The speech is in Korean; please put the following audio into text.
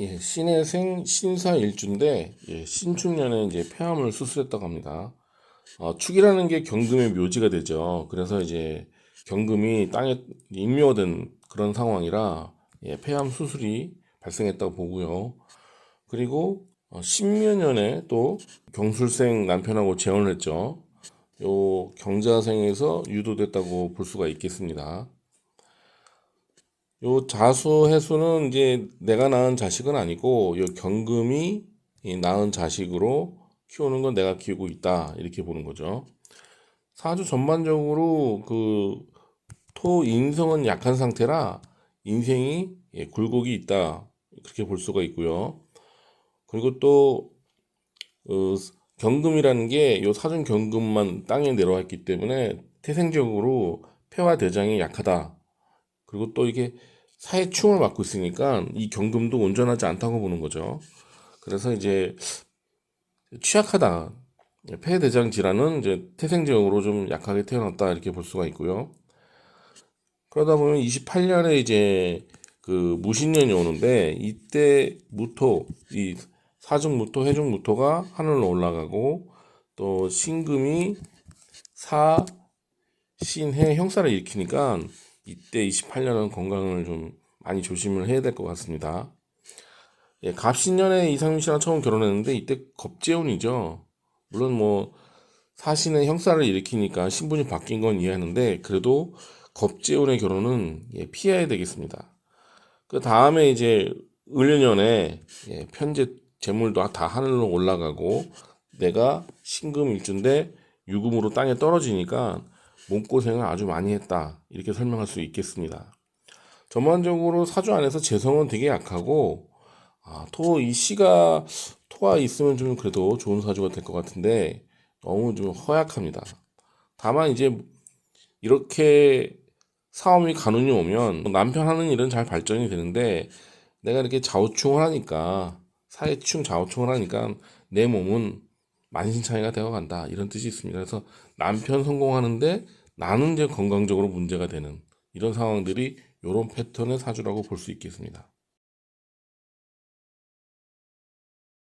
예, 신혜생 신사 일주인데 예, 신축년에 이제 폐암을 수술했다고 합니다. 어, 축이라는 게 경금의 묘지가 되죠. 그래서 이제 경금이 땅에 인묘된 그런 상황이라 예, 폐암 수술이 발생했다고 보고요. 그리고 어, 신묘년에 또 경술생 남편하고 재혼을 했죠. 요 경자생에서 유도됐다고 볼 수가 있겠습니다. 요 자수 해수는 이제 내가 낳은 자식은 아니고 요 경금이 이 낳은 자식으로 키우는 건 내가 키우고 있다 이렇게 보는 거죠. 사주 전반적으로 그 토 인성은 약한 상태라 인생이 예, 굴곡이 있다 그렇게 볼 수가 있고요. 그리고 또 어, 경금이라는 게 요 사준 경금만 땅에 내려와 있기 때문에 태생적으로 폐와 대장이 약하다. 그리고 또 이게 사회충을 맡고 있으니까 이 경금도 온전하지 않다고 보는 거죠. 그래서 이제 취약하다. 폐대장 질환은 이제 태생적으로 좀 약하게 태어났다 이렇게 볼 수가 있고요. 그러다 보면 28년에 이제 그 무신년이 오는데 이때 무토 이 사중 무토 해중 무토가 하늘로 올라가고 또 신금이 사 신해 형사를 일으키니까 이때 28년은 건강을 좀 많이 조심을 해야 될 것 같습니다. 예, 갑신년에 이상민 씨랑 처음 결혼했는데 이때 겁재운이죠. 물론 뭐 사신의 형사를 일으키니까 신분이 바뀐 건 이해하는데 그래도 겁재운의 결혼은 예, 피해야 되겠습니다. 그 다음에 이제 을년에 예, 편제 재물도 다 하늘로 올라가고 내가 신금 일주인데 유금으로 땅에 떨어지니까 몸고생을 아주 많이 했다. 이렇게 설명할 수 있겠습니다. 전반적으로 사주 안에서 재성은 되게 약하고, 아, 토, 이 씨가 토가 있으면 좀 그래도 좋은 사주가 될 것 같은데, 너무 좀 허약합니다. 다만 이제 이렇게 사업이 간운이 오면 남편 하는 일은 잘 발전이 되는데, 내가 이렇게 좌우충을 하니까, 사회충 좌우충을 하니까 내 몸은 만신창이가 되어 간다. 이런 뜻이 있습니다. 그래서 남편 성공하는데 나는 이제 건강적으로 문제가 되는 이런 상황들이 이런 패턴의 사주라고 볼 수 있겠습니다.